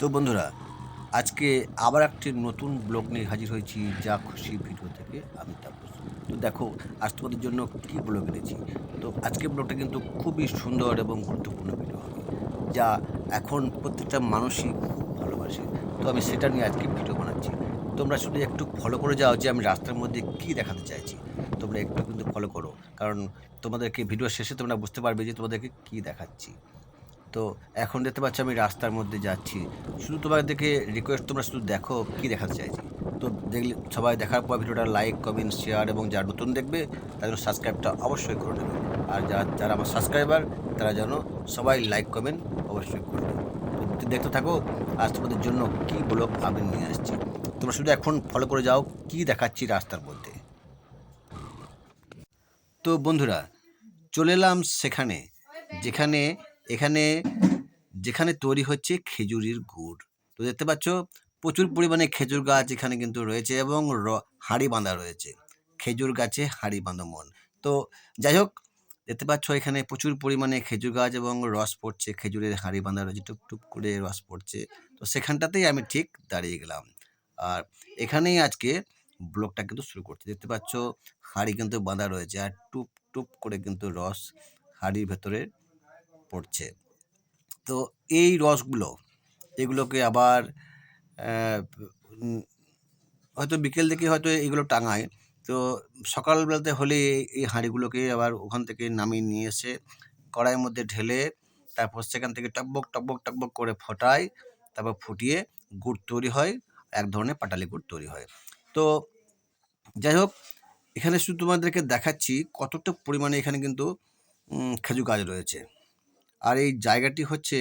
তো বন্ধুরা, আজকে আবার একটি নতুন ব্লগ নিয়ে হাজির হয়েছি যা খুশি ভিডিও থেকে আমি তাপস তো দেখো, আজ তোমাদের জন্য কী ব্লগ এনেছি? তো আজকের ব্লগটা কিন্তু খুবই সুন্দর এবং গুরুত্বপূর্ণ ভিডিও হবে, যা এখন প্রত্যেকটা মানুষই খুব ভালোবাসে। তো আমি সেটা নিয়ে আজকে ভিডিও বানাচ্ছি। তোমরা শুধু একটু ফলো করে যাও যে আমি রাস্তার মধ্যে কী দেখাতে চাইছি। তোমরা একটু কিন্তু ফলো করো, কারণ তোমাদেরকে ভিডিও শেষে তোমরা বুঝতে পারবে যে তোমাদেরকে কী দেখাচ্ছি। তো এখন দেখতে পাচ্ছ আমি রাস্তার মধ্যে যাচ্ছি। শুধু তোমাদেরকে রিকোয়েস্ট তোমরা শুধু দেখো কী দেখাতে চাইছি। তো দেখলে সবাই দেখার পর ভিডিওটা লাইক কমেন্ট শেয়ার এবং যারা নতুন দেখবে, তাদের সাবস্ক্রাইবটা অবশ্যই করে নেবে আর যারা যারা আমার সাবস্ক্রাইবার তারা যেন সবাই লাইক কমেন্ট অবশ্যই করে তো দেখতে থাকো, আজ তোমাদের জন্য কী ব্লগ আমি নিয়ে আসছি। তোমরা শুধু এখন ফলো করে যাও, কী দেখাচ্ছি রাস্তার মধ্যে। তো বন্ধুরা, চলে এলাম সেখানে, যেখানে এখানে যেখানে তৈরি হচ্ছে খেজুরির গুড়। তো দেখতে পাচ্ছ, প্রচুর পরিমাণে খেজুর গাছ এখানে কিন্তু রয়েছে এবং হাঁড়ি বাঁধা রয়েছে। খেজুর গাছে হাঁড়ি বাঁধা মন। তো যাই হোক, দেখতে পাচ্ছ এখানে প্রচুর পরিমাণে খেজুর গাছ এবং রস পড়ছে, খেজুরের হাঁড়ি বাঁধা রয়েছে টুপ করে রস পড়ছে। তো সেখানটাতেই আমি ঠিক দাঁড়িয়ে গেলাম। আর এখানেই আজকে ব্লগটা কিন্তু শুরু করছি। দেখতে পাচ্ছ, হাঁড়ি কিন্তু বাঁধা রয়েছে আর টুপ টুপ করে কিন্তু রস হাঁড়ির ভেতরে পড়ছে। তো এই রসগুলো, এগুলোকে আবার হয়তো বিকেল দিকে হয়তো এগুলো টাঙায়। তো সকালবেলাতে হলে এই হাঁড়িগুলোকে আবার ওখান থেকে নামিয়ে নিয়ে এসে কড়াইয়ের মধ্যে ঢেলে, তারপর সেখান থেকে টকবক টকবক টকবক করে ফোটায়, তারপর ফুটিয়ে গুড় তৈরি হয়, এক ধরনের পাটালি গুড় তৈরি হয়। তো যাই হোক, এখানে শুধু তোমাদেরকে দেখাচ্ছি কতটা পরিমাণে এখানে কিন্তু খেজুর গাছ রয়েছে। আর এই জায়গাটি হচ্ছে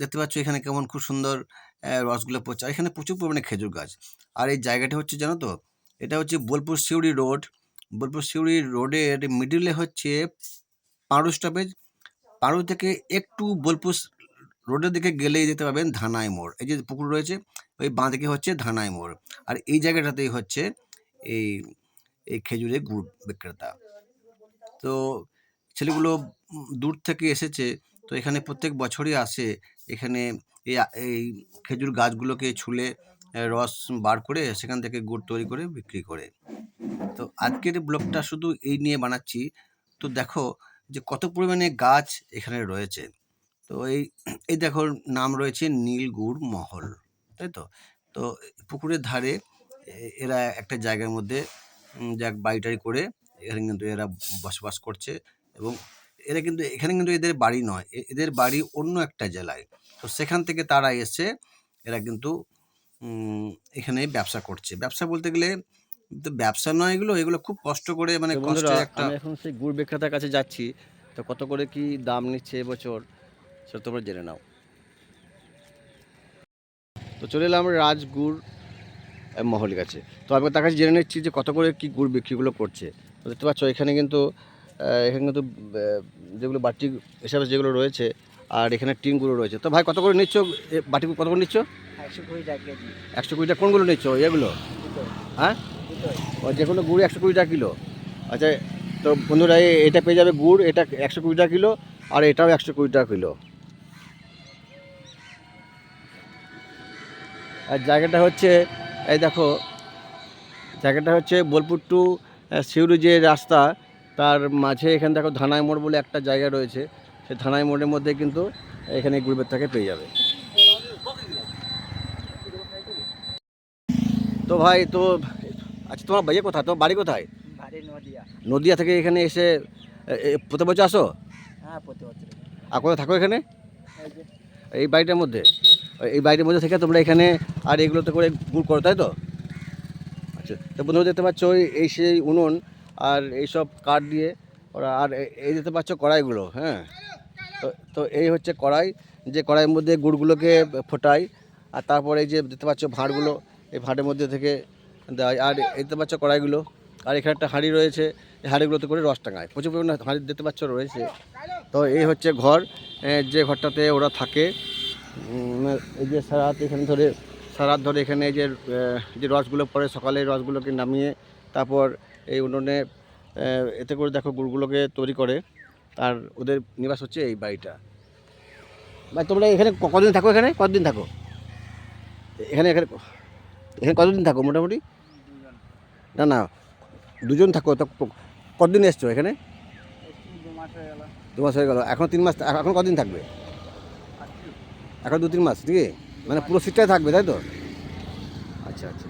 দেখতে পাচ্ছ এখানে কেমন খুব সুন্দর রসগুলো পড়ছে আর এখানে প্রচুর পরিমাণে খেজুর গাছ। আর এই জায়গাটি হচ্ছে জানো তো, এটা হচ্ছে বোলপুর সিউড়ি রোড। বোলপুর সিউড়ি রোডের মিডিলে হচ্ছে পাঁড়ু স্টপেজ। পাঁড়ু থেকে একটু বোলপুর রোডের দিকে গেলেই যেতে পাবেন ধানাই মোড়। এই যে পুকুর রয়েছে, ওই বাঁ দিকে হচ্ছে ধানাই মোড়। আর এই জায়গাটাতেই হচ্ছে এই এই খেজুরের গুড় বিক্রেতা। তো ছেলেগুলো দূর থেকে এসেছে। তো এখানে প্রত্যেক বছরই আসে। এখানে এই এই খেজুর গাছগুলোকে ছুলে রস বার করে সেখান থেকে গুড় তৈরি করে বিক্রি করে। তো আজকের ব্লগটা শুধু এই নিয়ে বানাচ্ছি। তো দেখো যে কত পরিমাণে গাছ এখানে রয়েছে। তো এই এই দেখো নাম রয়েছে নীলগুড় মহল। তাই তো? তো পুকুরের ধারে এরা একটা জায়গার মধ্যে যাক বাড়িটারি করে এখানে কিন্তু এরা বসবাস করছে। এবং এরা কিন্তু এখানে কিন্তু এদের বাড়ি নয়। এদের বাড়ি অন্য একটা জেলায়। তো সেখান থেকে তারা এসে এরা কিন্তু এখানে ব্যবসা করছে। ব্যবসা বলতে গেলে তো ব্যবসা নয় এগুলো এগুলো খুব কষ্ট করে মানে একটা এখন সেই গুড় বিক্রেতার কাছে যাচ্ছি। তো কত করে কি দাম নিচ্ছে এবছর সেটা তোমরা জেনে নাও। তো চলে এলাম রাজগুড় আহ, মহলের কাছে। তো আমি তার কাছে জেনে নিচ্ছি যে কত করে কি গুড় বিক্রিগুলো করছে। তো দেখতে পাচ্ছ এখানে কিন্তু এখানে কিন্তু যেগুলো বাটি হিসাবে যেগুলো রয়েছে আর এখানে টিনগুলো রয়েছে। তো ভাই কত করে নিচ্ছ? বাটি কত করে নিচ্ছ? একশো কুড়ি টাকা কোনগুলো নিচ্ছ? এগুলো? হ্যাঁ? যে কোনো গুড় একশো কুড়ি টাকা কিলো। আচ্ছা তো বন্ধুরা এটা পেয়ে যাবে গুড় এটা একশো কুড়ি টাকা কিলো আর এটাও একশো কুড়ি টাকা কিলো। আর জায়গাটা হচ্ছে এই দেখো জায়গাটা হচ্ছে বোলপুর টু সিউড়ি যে রাস্তা তার মাঝে এখানে দেখো ধানাই মোড় বলে একটা জায়গা রয়েছে সেই ধানাই মোড়ের মধ্যে কিন্তু এখানে গুড়বের থেকে পেয়ে যাবে। তো ভাই তো আচ্ছা তোমার বাড়ি কোথায়? তোমার বাড়ি কোথায়? নদিয়া। নদিয়া থেকে এখানে এসে প্রতি বছর আসো? হ্যাঁ আর কোথায় থাকো এখানে? এই বাড়িটার মধ্যে? এই বাড়িটার মধ্যে থেকে তোমরা এখানে আর এগুলোতে করে গুড় করো তাই তো? আচ্ছা তো বন্ধুরা দেখতে পাচ্ছ ওই এই সেই উনুন আর এইসব কাঠ দিয়ে ওরা, আর এই দিতে পারছ কড়াইগুলো হ্যাঁ? তো তো এই হচ্ছে কড়াই, যে কড়াইয়ের মধ্যে গুড়গুলোকে ফোটাই, আর তারপরে এই যে দিতে পারছ ভাঁড়গুলো, এই ভাঁড়ের মধ্যে থেকে দেয়, আর এই দেখতে পাচ্ছ কড়াইগুলো, আর এখানে একটা হাঁড়ি রয়েছে, এই হাঁড়িগুলোতে করে রস টাঙায়। প্রচুর পরিমাণে হাঁড়ি দিতে পারছ রয়েছে। তো এই হচ্ছে ঘর যে ঘরটাতে ওরা থাকে এই যে সারাত এখানে ধরে সারাত ধরে এখানে যে যে রসগুলো পড়ে সকালে রসগুলোকে নামিয়ে, তারপর এই উনুনে এতে করে দেখো গুড়গুলোকে তৈরি করে, আর ওদের নিবাস হচ্ছে এই বাড়িটা। ভাই, তোমরা এখানে কতদিন থাকো এখানে? কতদিন থাকো? এখানে এখানে এখানে কতদিন থাকো মোটামুটি? না না, দুজন থাকো, তো কতদিন এসছো এখানে? দু মাস হয়ে গেল। এখন তিন মাস, এখন কতদিন থাকবে? এখন দু তিন মাস ঠিক মানে পুরো সিটটাই থাকবে, তাই তো? আচ্ছা আচ্ছা।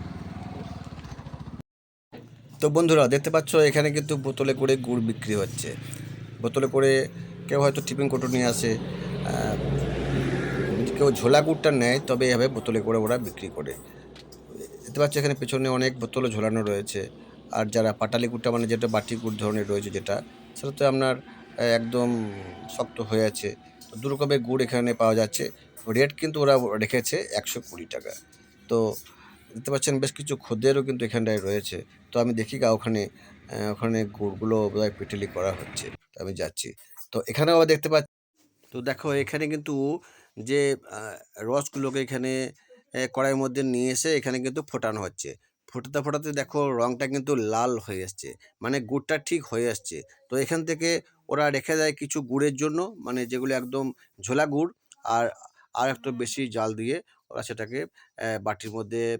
তো বন্ধুরা, দেখতে পাচ্ছ এখানে কিন্তু বোতলে করে গুড় বিক্রি হচ্ছে। বোতলে করে কেউ হয়তো টিফিন কোটো নিয়ে আসে কেউ ঝোলা গুড়টা নেয়, তবে এভাবে বোতলে করে ওরা বিক্রি করে। দেখতে পাচ্ছ এখানে পেছনে অনেক বোতলও ঝোলানো রয়েছে। আর যারা পাটালি গুড়টা মানে যেটা বাটি গুড় ধরনের রয়েছে যেটা, সেটা তো আপনার একদম শক্ত হয়ে আছে। তো দু রকমের গুড় এখানে পাওয়া যাচ্ছে। রেট কিন্তু ওরা রেখেছে একশো কুড়ি টাকা। তো দেখতে পাচ্ছেন বেশ কিছু খদ্দেরও কিন্তু এখানটায় রয়েছে। তো আমি দেখি গা, ওখানে ওখানে গুড়গুলো বোধহয় পিটেলি করা হচ্ছে। তো আমি যাচ্ছি। তো এখানেও আবার দেখতে পাচ্ছি তো দেখো, এখানে কিন্তু যে রসগুলোকে এখানে কড়াইয়ের মধ্যে নিয়ে এসে এখানে কিন্তু ফোটানো হচ্ছে। ফোটাতে ফোটাতে দেখো রঙটা কিন্তু লাল হয়ে এসছে মানে গুড়টা ঠিক হয়ে আসছে। তো এখান থেকে ওরা রেখে দেয় কিছু গুড়ের জন্য মানে যেগুলো একদম ঝোলা গুড়, আর আর একটু বেশি জাল দিয়ে ওরা সেটাকে বাটির মধ্যে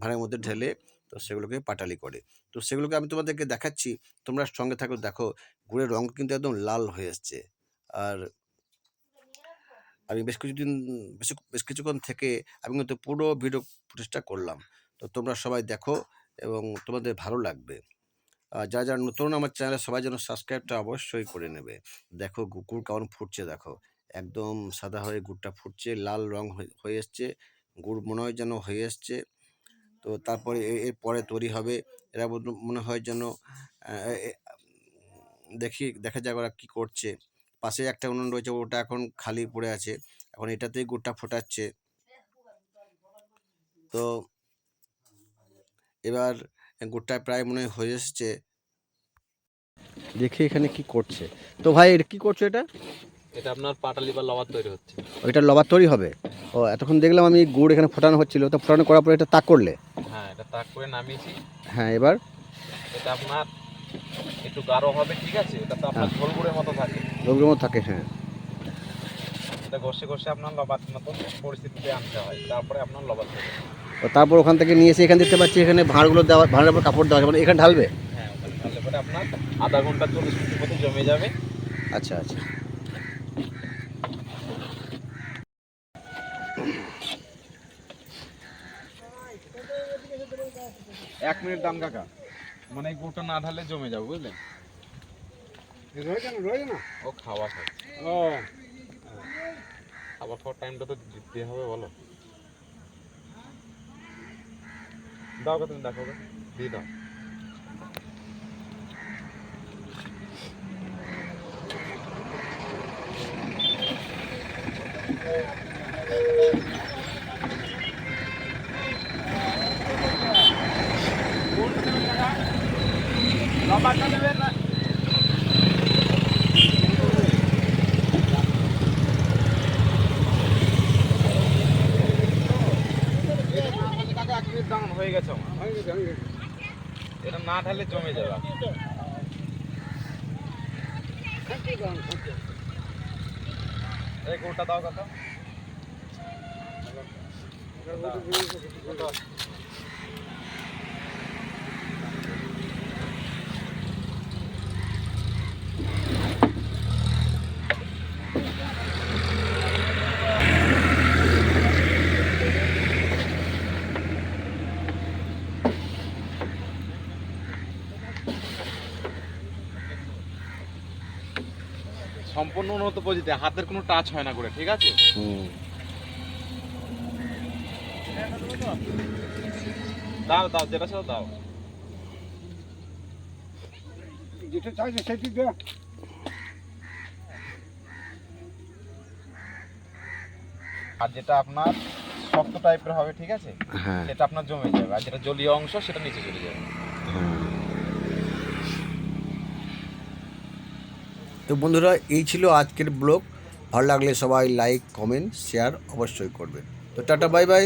ভাঁড়ের মধ্যে ঢেলে তো সেগুলোকে পাটালি করে। তো সেগুলোকে আমি তোমাদেরকে দেখাচ্ছি। তোমরা সঙ্গে থাকো, দেখো, গুড়ের রঙ কিন্তু একদম লাল হয়ে এসছে। আর আমি বেশ কিছুদিন, বেশ বেশ কিছুক্ষণ থেকে আমি কিন্তু পুরো ভিডিও ফুটেজটা করলাম। তো তোমরা সবাই দেখো এবং তোমাদের ভালো লাগবে। আর যারা যারা নতুন আমার চ্যানেলে সবাই যেন সাবস্ক্রাইবটা অবশ্যই করে নেবে। দেখো, গু- গুড় কেমন ফুটছে, দেখো। একদম সাদা হয়ে গুড়টা ফুটছে, লাল রং হয়ে- এসছে, গুড় মনে হয় যেন হয়ে এসছে। তো তারপরে এর পরে তৈরি হবে। এরা মনে হয় যেন দেখি, দেখা যাক ওরা কী করছে। পাশে একটা উনুন রয়েছে, ওটা এখন খালি পড়ে আছে। এখন এটাতেই গুড়টা ফোটাচ্ছে। তো এবার গুড়টা প্রায় মনে হয় হয়ে এসছে। দেখি এখানে কি করছে। তো ভাই কি করছ এটা? এটা আপনার পাটালি বা লবার তৈরি হচ্ছে। ওইটা লবার তৈরি হবে? ও এতক্ষণ দেখলাম আমি গুড় এখানে ফোটানো হচ্ছিল তো ফোটানো করার পরে এটা তাক করলে? হ্যাঁ এটা তাক করে নামিয়েছি। হ্যাঁ এবার? এটা আপনার একটু গাঢ় হবে ঠিক আছে? এটা তো আপনার হ্যাঁ। ঝোল গুঁড়ের মতো থাকে। রোগের মতো থাকে হ্যাঁ। এটা ঘষে ঘষে আপনার লবার মতো পরিস্থিতিতে আনতে হয়। তারপরে আপনার লবার তৈরি ও তারপর ওখান থেকে নিয়ে এসে এখানে দেখতে পাচ্ছি এখানে ভাঁড়গুলো দেওয়া ভাঁড়ের উপর কাপড় দেওয়া মানে এখানে ঢালবে? হ্যাঁ ঢাললে পরে আপনার আধা ঘণ্টা চল্লিশ মিনিটের মতো জমে যাবে। আচ্ছা আচ্ছা। এক মিনিট দাম কাকা। মানে গুড়টা না ঢালে জমে যাব বুঝলেন ও খাওয়া খায়। ও। খাবার খাওয়ার টাইমটা তো দিতে হবে বলো। দাও কত দেখো দিয়ে দাও কাকা এক মিনিট দাঁড়ান হয়ে গেছে আমার এটা না ঢালে জমে যাবে। এই গোটা দাও কথা সম্পূর্ণ উন্নত পদ্ধতিতে হাতের কোনো টাচ হয় না করে ঠিক আছে? হুম। দাও দাও যেটা সেটা দাও। যেটা চাইছে সেটি দে। আর যেটা আপনার শক্ত টাইপের হবে ঠিক আছে? হ্যাঁ। সেটা আপনার জমে যাবে আর যেটা জলীয় অংশ সেটা নিচে চলে যাবে। তো বন্ধুরা, এই ছিল আজকের ব্লগ। ভালো লাগলে সবাই লাইক কমেন্ট শেয়ার অবশ্যই করবেন। তো টাটা বাই বাই